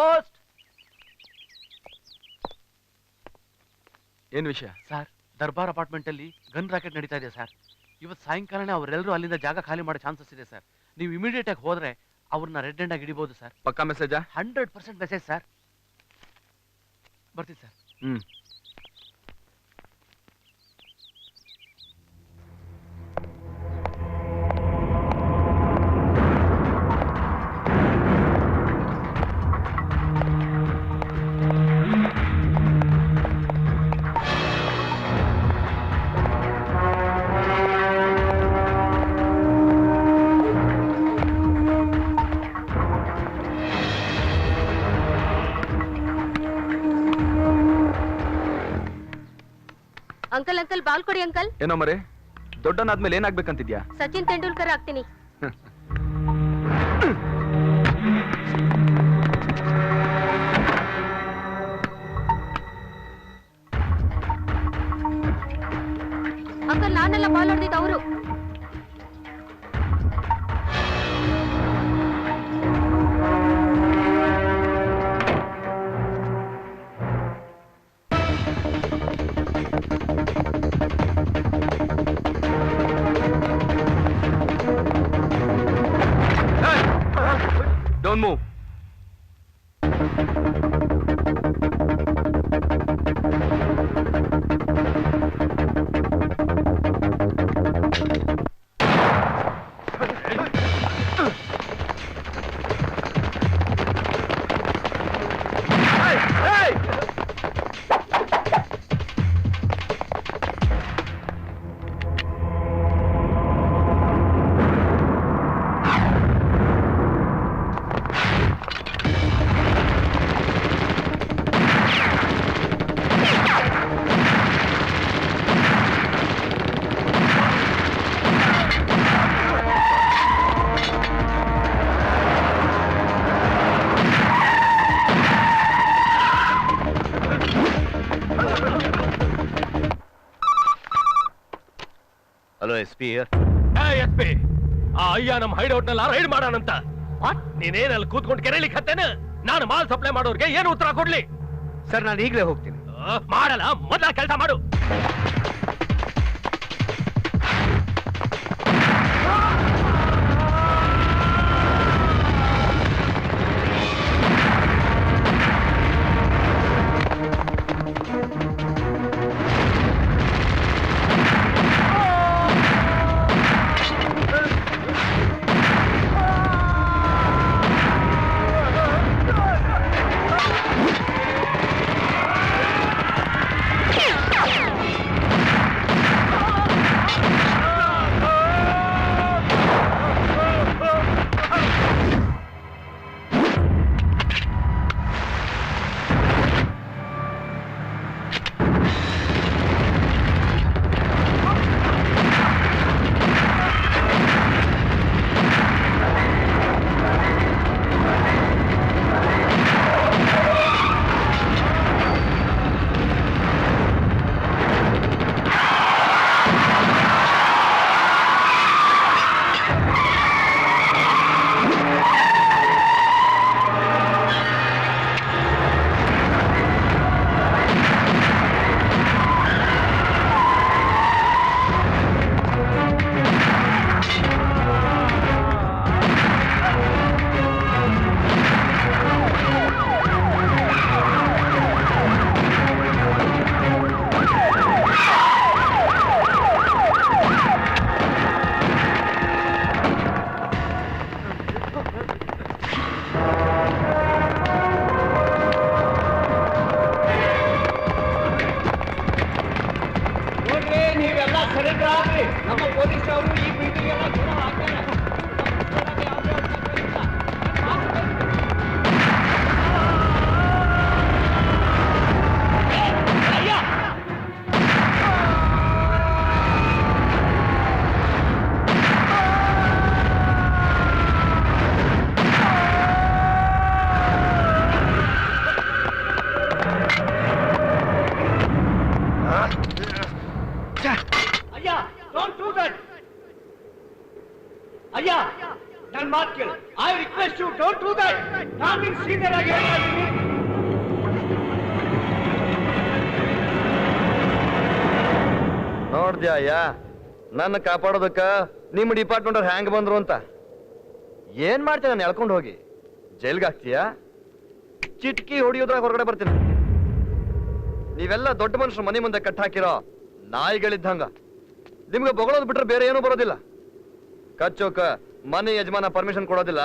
Post. ಏನ್ ವಿಷಯ? Sir Darbar apartment ಅಲ್ಲಿ ಗನ್ ರಾಕೆಟ್ ನಡೀತಾ ಇದೆ ಸರ್. ಇವತ್ತು ಸಾಯಂಕಾಲನೇ ಅವರೆಲ್ಲರೂ ಅಲ್ಲಿಂದ ಜಾಗ ಖಾಲಿ ಮಾಡೋ ಚಾನ್ಸಸ್ ಇದೆ ಸರ್. ನೀವು ಇಮಿಡಿಯೇಟ್ ಆಗಿ ಹೋದ್ರೆ ಅವ್ರನ್ನ ರೆಡ್ ಹ್ಯಾಂಡ್ ಆಗಿ ಹಿಡಿಬಹುದು ಸರ್. ಪಕ್ಕಾ message hundred percent message sir. ಬರ್ತೀನಿ ಸರ್. ಹ್ಮ್. ಅಂಕಲ್ ಅಂಕಲ್ ಬಾಲ್ ಕೊಡಿ ಅಂಕಲ್. ಏನೋ ಮರೆ ದೊಡ್ಡನಾದ್ಮೇಲೆ ಏನಾಗ್ಬೇಕಂತಿದ್ಯಾ? ಸಚಿನ್ ತೆಂಡೂಲ್ಕರ್ ಆಗ್ತೀನಿ. ಅಂಕಲ್ ನಾನೆಲ್ಲ ಬಾಲ್ ಹೊಡೆದಿದ್ದು ಅವರು. Hello S P. ಆ ಅಯ್ಯ ನಮ್ ಹೈಡೌಟ್ನಲ್ಲಿ ರೈಡ್ ಮಾಡೋಣಂತ ನೀನೇನ್ ಅಲ್ಲಿ ಕೂತ್ಕೊಂಡು ಕೆರೆಲಿಕ್ಕೆ ಹತ್ತೇನ ನಾನು ಮಾಲ್ ಸಪ್ಲೈ ಮಾಡೋರ್ಗೆ ಏನು ಉತ್ತರ ಕೊಡ್ಲಿ? ಸರ್ ನಾನು ಈಗಲೇ ಹೋಗ್ತೀನಿ. ಆ, ಮಾಡಲ್ಲ ಮೊದಲ ಕೆಲಸ ಮಾಡು. ನಾನ್ ನಿನ್ ಸೀನಿಯರ್ ಆಗಿ ಹೇಳ್ತಾ ನನ್ನ ಕಾಪಾಡೋದಕ್ಕ ನಿಮ್ಮ ಡಿಪಾರ್ಟ್ಮೆಂಟ್ ಅವ್ರು ಹ್ಯಾಂಗ್ ಬಂದ್ರು ಅಂತ. ಏನ್ ಮಾಡ್ತೀನಿ ನಾನು ಎಳ್ಕೊಂಡು ಹೋಗಿ? ಜೈಲ್ಗೆ ಹಾಕ್ತೀಯಾ? ಚಿಟ್ಕಿ ಹೊಡಿಯೋದ್ರಾಗ ಹೊರಗಡೆ ಬರ್ತೀನಿ. ನೀವೆಲ್ಲ ದೊಡ್ಡ ಮನುಷ್ಯರು ಮನೆ ಮುಂದೆ ಕಟ್ ಹಾಕಿರೋ ನಾಯಿಗಳಿದ್ದಂಗ. ನಿಮ್ಗೆ ಬೊಗಳೋದು ಬಿಟ್ರೆ ಬೇರೆ ಏನೂ ಬರೋದಿಲ್ಲ. ಕಚ್ಚೋಕ ಮನೆ ಯಜಮಾನ ಪರ್ಮಿಷನ್ ಕೊಡೋದಿಲ್ಲ.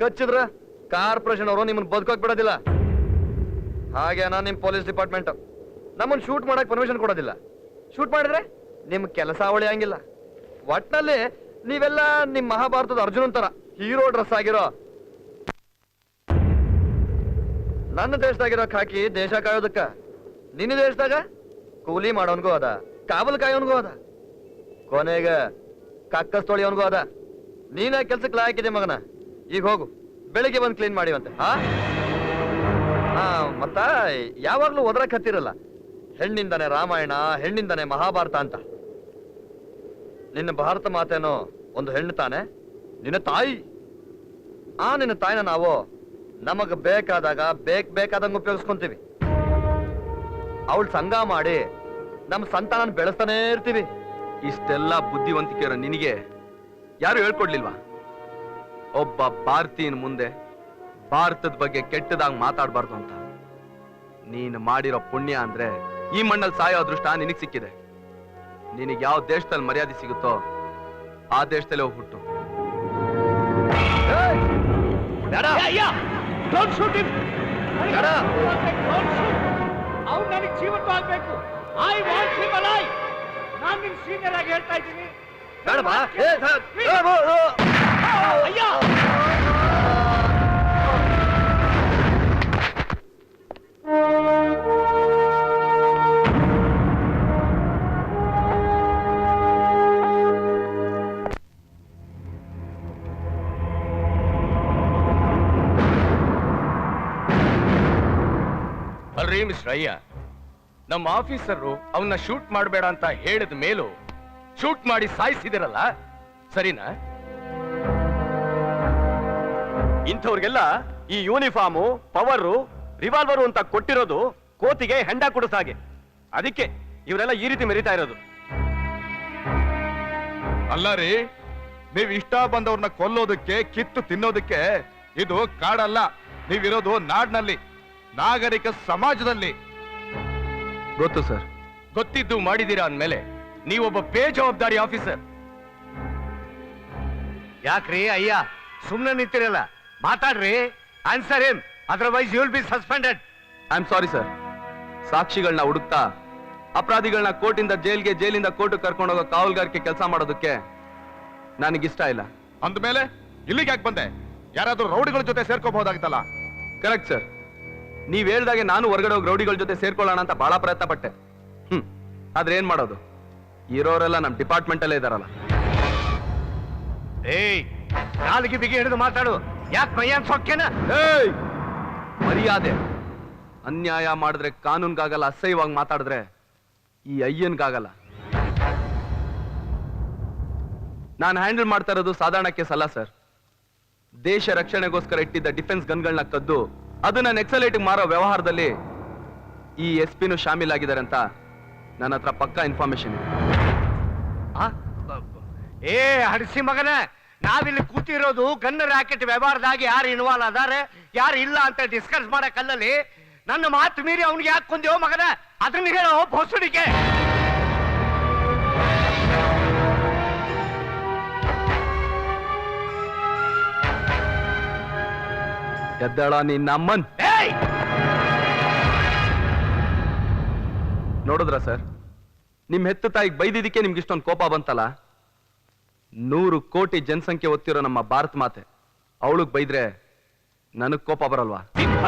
ಕಚ್ಚಿದ್ರ ಕಾರ್ಪೊರೇಷನ್ ಅವರು ನಿಮ್ಮನ್ನ ಬದುಕೋಕ್ ಬಿಡೋದಿಲ್ಲ. ಹಾಗೆ ನಾನು ನಿಮ್ಮ ಪೊಲೀಸ್ ಡಿಪಾರ್ಟ್ಮೆಂಟ್ ನಮ್ಮನ್ನ ಶೂಟ್ ಮಾಡಕ್ ಪರ್ಮಿಷನ್ ಕೊಡೋದಿಲ್ಲ. ಶೂಟ್ ಮಾಡಿದ್ರೆ ನಿಮ್ ಕೆಲಸ ಉಳಿಯಂಗಿಲ್ಲ ಒಟ್ನಲ್ಲಿ ನೀವೆಲ್ಲ ನಿಮ್ ಮಹಾಭಾರತದ ಅರ್ಜುನನ್ ತರ ಹೀರೋ ಡ್ರೆಸ್ ಆಗಿರೋ ನನ್ನ ದೇಶದಾಗಿರೋ ಖಾಕಿ ದೇಶ ಕಾಯೋದಕ್ಕ. ನಿನ್ನ ದೇಶದಾಗ ಕೂಲಿ ಮಾಡೋನ್ಗೂ ಅದ, ಕಾವಲ್ ಕಾಯೋನ್ಗೂ ಅದ. ಕೊನೆಗ ಕಕ್ಕಸ್ ತೊಳಿಯೋನ್ಗೂ ಅದ. ನೀನ ಕೆಲ್ಸಕ್ಕೆ ಲಾಯಕಿದೆ ಮಗನ? ಈಗ ಹೋಗು. ಬೆಳಿಗ್ಗೆ ಬಂದು ಕ್ಲೀನ್ ಮಾಡಿವಂತೆ, ಹಾ? ಹಾ, ಮತ್ತ ಯಾವಾಗ್ಲೂ ಒದರಕ್ ಹತ್ತಿರಲ್ಲ. ಹೆಣ್ಣಿಂದಾನೆ ರಾಮಾಯಣ, ಹೆಣ್ಣಿಂದಾನೆ ಮಹಾಭಾರತ ಅಂತ. ನಿನ್ನ ಭಾರತ ಮಾತೇನೋ ಒಂದು ಹೆಣ್ಣು ತಾನೆ? ನಿನ್ನ ತಾಯಿ? ಆ, ನಿನ್ನ ತಾಯಿನ ನಾವು ನಮಗ್ ಬೇಕಾದಾಗ ಬೇಕ್ ಬೇಕಾದಂಗ ಉಪಯೋಗಿಸ್ಕೊಂತೀವಿ. ಅವಳು ಸಂಘ ಮಾಡಿ ನಮ್ಮ ಸಂತಾನ ಬೆಳೆಸ್ತಾನೆ ಇರ್ತೀವಿ. ಇಷ್ಟೆಲ್ಲ ಬುದ್ಧಿವಂತಿಕೆ ನಿನಗೆ. ಯಾರು ಹೇಳ್ಕೊಡ್ಲಿಲ್ವಾ? ಒಬ್ಬ ಭಾರತೀಯನ ಮುಂದೆ ಭಾರತದ ಬಗ್ಗೆ ಕೆಟ್ಟದಾಗ ಮಾತಾಡಬಾರ್ದು ಅಂತ. ನೀನು ಮಾಡಿರೋ ಪುಣ್ಯ ಅಂದ್ರೆ ಈ ಮಣ್ಣಲ್ಲಿ ಸಾಯೋ ಅದೃಷ್ಟ ನಿನಗೆ ಸಿಕ್ಕಿದೆ. ನಿನಗೆ ಯಾವ ದೇಶದಲ್ಲಿ ಮರ್ಯಾದೆ ಸಿಗುತ್ತೋ ಆ ದೇಶದಲ್ಲೇ ಹೋಗಿ ಹುಟ್ಟು. ಏಯ್! ಬೇಡ! ಅಯ್ಯ ಡೋಂಟ್ ಶೂಟ್ ಹಿಮ್ ಬೇಡ! ಅವ್ನು ನನಗೆ ಹಿಮ್ ಅಲೈವ್ ನಾನು ನಿನ್ ಸೀನಿಯರ್ ಆಗಿ ಹೇಳ್ತಾ ಇದ್ದೀನಿ. ಅಯ್ಯ! ಅಲ್ರಿ ಮಿಸ್ಟರ್ ಅಯ್ಯ. ನಮ್ಮ ಆಫೀಸರು ಅವನ್ನ ಶೂಟ್ ಮಾಡಬೇಡ ಅಂತ ಹೇಳಿದ ಮೇಲೂ ಶೂಟ್ ಮಾಡಿ ಸಾಯಿಸಿದಿರಲ್ಲ? ಸರಿನಾ? ಇಂಥವ್ರಿಗೆಲ್ಲ ಈ ಯೂನಿಫಾರ್ಮು ಪವರು ರಿವಾಲ್ವರು ಅಂತ ಕೊಟ್ಟಿರೋದು ಕೋತಿಗೆ ಹೆಂಡ ಕೊಡಿಸ ಹಾಗೆ. ಅದಕ್ಕೆ ಇವರೆಲ್ಲ ಈ ರೀತಿ ಮೆರಿತಾ ಇರೋದು. ಅಲ್ಲ ರೀ ನೀವ್ ಇಷ್ಟ ಬಂದವ್ರನ್ನ ಕೊಲ್ಲೋದಕ್ಕೆ ಕಿತ್ತು ತಿನ್ನೋದಕ್ಕೆ ಇದು ಕಾಡಲ್ಲ. ನೀವಿರೋದು ನಾಡಿನಲ್ಲಿ ನಾಗರಿಕ ಸಮಾಜದಲ್ಲಿ. ಗೊತ್ತು ಸರ್. ಗೊತ್ತಿದ್ದು ಮಾಡಿದೀರಾ ಅಂದ್ಮೇಲೆ ನೀವೊಬ್ಬ ಬೇಜವಾಬ್ದಾರಿ ಆಫೀಸರ್. ಯಾಕ್ರಿ ಅಯ್ಯ ಸುಮ್ನೆ ನಿಂತಿರಲ್ಲ. ಮಾತಾಡ್ರಿ. ಆನ್ಸರ್ ಏನ್ otherwise you will be suspended I am sorry sir ಸಾಕ್ಷಿಗಳನ್ನ ಹುಡುಕ್ತಾ ಅಪರಾಧಿಗಳನ್ನ ಕೋರ್ಟಿಂದ ಜೈಲ್ಗೆ ಜೈಲಿಂದ ಕೋರ್ಟ್ ಕರ್ಕೊಂಡು ಹೋಗೋ ಕಾವಲ್ಗಾರಿಕೆ ಕೆಲಸ ಮಾಡೋದಕ್ಕೆ ನನಗಿಷ್ಟ ಇಲ್ಲ. ಅಂದ್ಮೇಲೆ ಇಲ್ಲಿಗೆ ಯಾಕೆ ಬಂದೆ? ಯಾರಾದ್ರೂ ರೌಡಿಗಳ ಜೊತೆ ಸೇರ್ಕೋಬಹುದಾಗಿತ್ತಲ್ಲ? ಕರೆಕ್ಟ್ ಸರ್ ನೀವ್ ಹೇಳ್ದಾಗೆ ನಾನು ಹೊರಗಡೆ ಹೋಗಿ ರೌಡಿಗಳ ಜೊತೆ ಸೇರ್ಕೊಳ್ಳೋಣ ಅಂತ ಬಹಳ ಪ್ರಯತ್ನ ಪಟ್ಟೆ ಹ್ಮ್. ಆದ್ರೆ ಏನ್ ಮಾಡೋದು? ಇರೋರೆಲ್ಲ ನಮ್ ಡಿಪಾರ್ಟ್ಮೆಂಟ್ ಅಲ್ಲೇ ಇದಾರಲ್ಲ. ಏಯ್ ನಾಲ್ಗೆ ಬಿಗಿ ಹಿಡಿದು ಮಾತಾಡು. ಯಾಕೆ ಮೈಯನ್ ಸೊಕ್ಕೇನ? ಏಯ್! ಮರ್ಯಾದೆ. ಅನ್ಯಾಯ ಮಾಡಿದ್ರೆ ಕಾನೂನ್ಗಾಗಲ್ಲ ಅಸಹ್ಯವಾಗಿ ಮಾತಾಡಿದ್ರೆ ಈ ಅಯ್ಯನ್ಗಾಗಲ್ಲ. ನಾನು ಹ್ಯಾಂಡಲ್ ಮಾಡ್ತಾ ಇರೋದು ಸಾಧಾರಣ ಕೇಸ್ ಅಲ್ಲ ಸರ್. ದೇಶ ರಕ್ಷಣೆಗೋಸ್ಕರ ಇಟ್ಟಿದ್ದ ಡಿಫೆನ್ಸ್ ಗನ್ಗಳನ್ನ ಕದ್ದು ಅದನ್ನ ನೆಕ್ಸಲೇಟಿಗೆ ಮಾರೋ ವ್ಯವಹಾರದಲ್ಲಿ ಈ ಎಸ್ ಪಿನು ಶಾಮೀಲಾಗಿದ್ದಾರೆ ಅಂತ ನನ್ನ ಹತ್ರ ಪಕ್ಕಾ ಇನ್ಫಾರ್ಮೇಶನ್ ಇದೆ. ಏ ಹಡಿಸಿ ಮಗನ ನಾವಿಲ್ಲಿ ಕೂತಿರೋದು ಗನ್ ರಾಕೆಟ್ ವ್ಯವಹಾರದಾಗ ಯಾರು ಇನ್ವಾಲ್ವ್ ಅದಾರೆ ಯಾರು ಇಲ್ಲ ಅಂತ ಡಿಸ್ಕಸ್ ಮಾಡಕ್ಕಲ್ಲಲ್ಲಿ ನನ್ನ ಮಾತು ಮೀರಿ ಅವ್ನಿಗೆ ಯಾಕೆ ಕೊಂದೇವೋ ಮಗನ ಅದನ್ನ ಹೇಳೋ ಭೋಸಡಿಕೆ ಎದ್ದಾಳ ನಿನ್ನ ಅಮ್ಮನ್. ಏಯ್! ನೋಡಿದ್ರ ಸರ್? ನಿಮ್ ಹೆತ್ತ ತಾಯಿಗೆ ಬೈದಿದ್ದಕ್ಕೆ ನಿಮ್ಗೆ ಇಷ್ಟೊಂದು ಕೋಪ ಬಂತಲ್ಲ? ನೂರು ಕೋಟಿ ಜನಸಂಖ್ಯೆ ಒತ್ತಿರೋ ನಮ್ಮ ಭಾರತ ಮಾತೆ, ಅವಳಿಗೆ ಬೈದ್ರೆ ನನಗ್ ಕೋಪ ಬರಲ್ವಾ?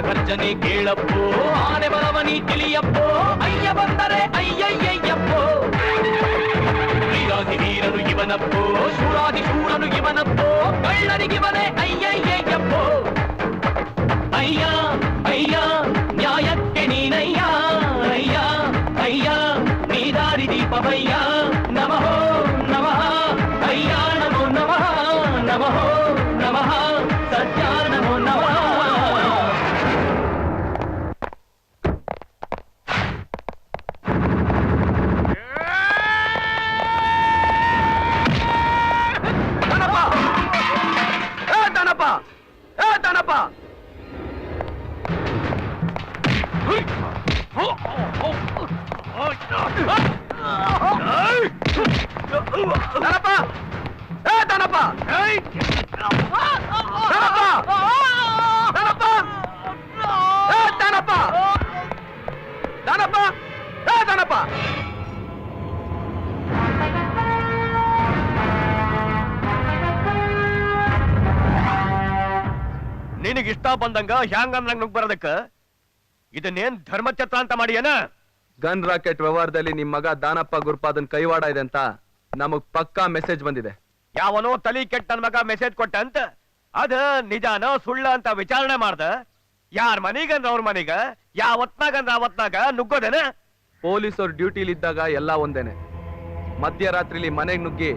ಗರ್ಜನೆ ಕೇಳಪ್ಪೋ, ಆನೆ ಬರವನಿ ತಿಳಿಯಪ್ಪೋ, ಅಯ್ಯ ಬಂದರೆ ಅಯ್ಯಯ್ಯಯ್ಯಪ್ಪೋ. ವೀರಾದಿ ವೀರನು ಇವನಪ್ಪೋ ಶೂರಾದಿ ಶೂರನು ಇವನಪ್ಪೋ ಕಳ್ಳನಿಗಿವನೇ ಅಯ್ಯಯ್ಯಯ್ಯಪ್ಪೋ. ಇಷ್ಟ ಬಂದಂಗ ಹ್ಯಾಂಗ ಅಂದ್ರಂಗ ನುಗ್ ಬರೋದಕ್ಕ ಇದನ್ನೇನ್ ಧರ್ಮಚತ್ರ ಅಂತ ಮಾಡಿ ಏನ ಗನ್ ರಾಕೆಟ್ ವ್ಯವಹಾರದಲ್ಲಿ ನಿಮ್ ಮಗ ದಾನಪ್ಪ ಗುರುಪಾದನ್ ಕೈವಾಡ ಇದೆ ಅಂತ ನಮಗ್ ಪಕ್ಕಾ ಮೆಸೇಜ್ ಬಂದಿದೆ. ಯಾವನೋ ತಲಿ ಕೆಟ್ಟ ನನ್ ಮಗ ಮೆಸೇಜ್ ಕೊಟ್ಟ ಅಂತ? ಅದ ನಿಜಾನ ಸುಳ್ಳ ಅಂತ ವಿಚಾರಣೆ ಮಾಡ್ದ? ಯಾರ್ ಮನಿಗಂದ್ರ ಅವ್ರ ಮನಿಗ? ಯಾವತ್ನಾಗಂದ್ರ ಅವತ್ನಾಗ ನುಗ್ಗೋದೇನ? ಪೊಲೀಸರು ಡ್ಯೂಟಿಲಿದ್ದಾಗ ಎಲ್ಲಾ ಒಂದೇನೆ. ಮಧ್ಯರಾತ್ರಿಲಿ ಮನೆಗ್ ನುಗ್ಗಿ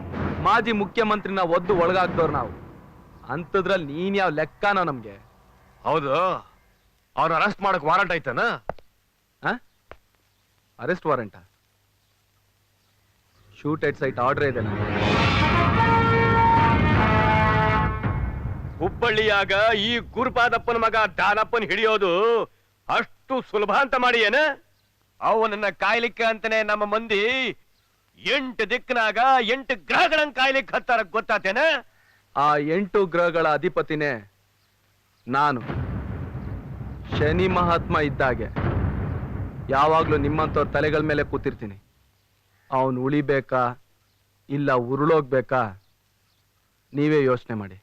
ಮಾಜಿ ಮುಖ್ಯಮಂತ್ರಿನ ಒದ್ದು ಒಳಗಾಕ್ದವ್ರು ನಾವು. ಅಂಥದ್ರಲ್ಲಿ ನೀನ್ ಯಾವ ಲೆಕ್ಕನ ನಮ್ಗೆ. ಹೌದು. ಅವ್ರ ಅರೆಸ್ಟ್ ಮಾಡಕ್ warrant ಆಯ್ತಾನ? Arrest warrant shoot at sight order ಇದೆ. ಹುಬ್ಬಳ್ಳಿಯಾಗ ಈ ಗುರುಪಾದಪ್ಪನ ಮಗ ದಾನಪ್ಪನ ಹಿಡಿಯೋದು ಅಷ್ಟು ಸುಲಭ ಅಂತ ಮಾಡಿ ಏನ ಅವನನ್ನ ಕಾಯ್ಲಿಕ್ಕೆ ಅಂತಾನೆ ನಮ್ಮ ಮಂದಿ ಎಂಟು ದಿಕ್ಕನಾಗ ಎಂಟು ಗ್ರಹಗಳನ್ನ ಕಾಯ್ಲಿಕ್ಕೆ ಹತ್ತಾರ ಗೊತ್ತಾತೇನ? ಆ ಎಂಟು ಗ್ರಹಗಳ ಅಧಿಪತಿನೇ ನಾನು. ಶನಿ ಮಹಾತ್ಮ ಇದ್ದಾಗೆ. ಯಾವಾಗಲೂ ನಿಮ್ಮಂಥವ್ರ ತಲೆಗಳ ಮೇಲೆ ಕೂತಿರ್ತೀನಿ. ಅವನು ಉಳಿಬೇಕಾ? ಇಲ್ಲ ಉರುಳೋಗ್ಬೇಕಾ? ನೀವೇ ಯೋಚನೆ ಮಾಡಿ.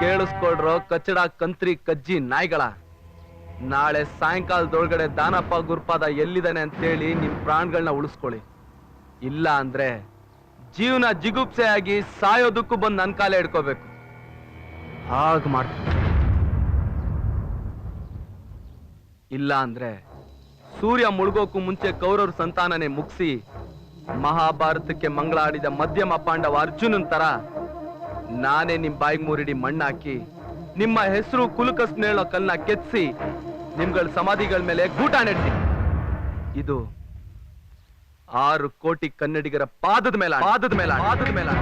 ಕೇಳಿಸ್ಕೊಡ್ರೋ ಕಚ್ಚಡ ಕಂತ್ರಿ ಕಜ್ಜಿ ನಾಯಿಗಳ. ನಾಳೆ ಸಾಯಂಕಾಲದೊಳಗಡೆ ದಾನಪ್ಪ ಗುರುಪಾದ ಎಲ್ಲಿದ್ದಾನೆ ಅಂತೇಳಿ ನಿಮ್ಮ ಪ್ರಾಣಗಳನ್ನ ಉಳಿಸ್ಕೊಳ್ಳಿ. ಇಲ್ಲ ಅಂದ್ರೆ ಜೀವನ ಜಿಗುಪ್ಸೆ ಆಗಿ ಸಾಯೋದಕ್ಕೂ ಬಂದು ನನ್ನ ಕಾಲ ಹಿಡ್ಕೋಬೇಕು. ಹಾಗ ಮಾಡ್ತೀನಿ. ಇಲ್ಲ ಅಂದ್ರೆ ಸೂರ್ಯ ಮುಳುಗೋಕು ಮುಂಚೆ ಕೌರವ್ರ ಸಂತಾನನೇ ಮುಗಿಸಿ ಮಹಾಭಾರತಕ್ಕೆ ಮಂಗಳ ಆಡಿದ ಮಧ್ಯಮ ಪಾಂಡವ ಅರ್ಜುನನ್ ತರ ನಾನೇ ನಿಮ್ ಬಾಯಿಗೆ ಮೂರಿಡಿ ಮಣ್ಣಾಕಿ ನಿಮ್ಮ ಹೆಸರು ಕುಲುಕಸ್ನೇಳೋ ಕಲ್ನ ಕೆತ್ತಿಸಿ ನಿಮ್ಗಳ ಸಮಾಧಿಗಳ ಮೇಲೆ ಗೂಟ ನೆಡ್ತೀನಿ. ಇದು ಆರು ಕೋಟಿ ಕನ್ನಡಿಗರ ಪಾದದ ಮೇಲೆ ಪಾದದ ಮೇಲೆ ಪಾದದ ಮೇಲೆ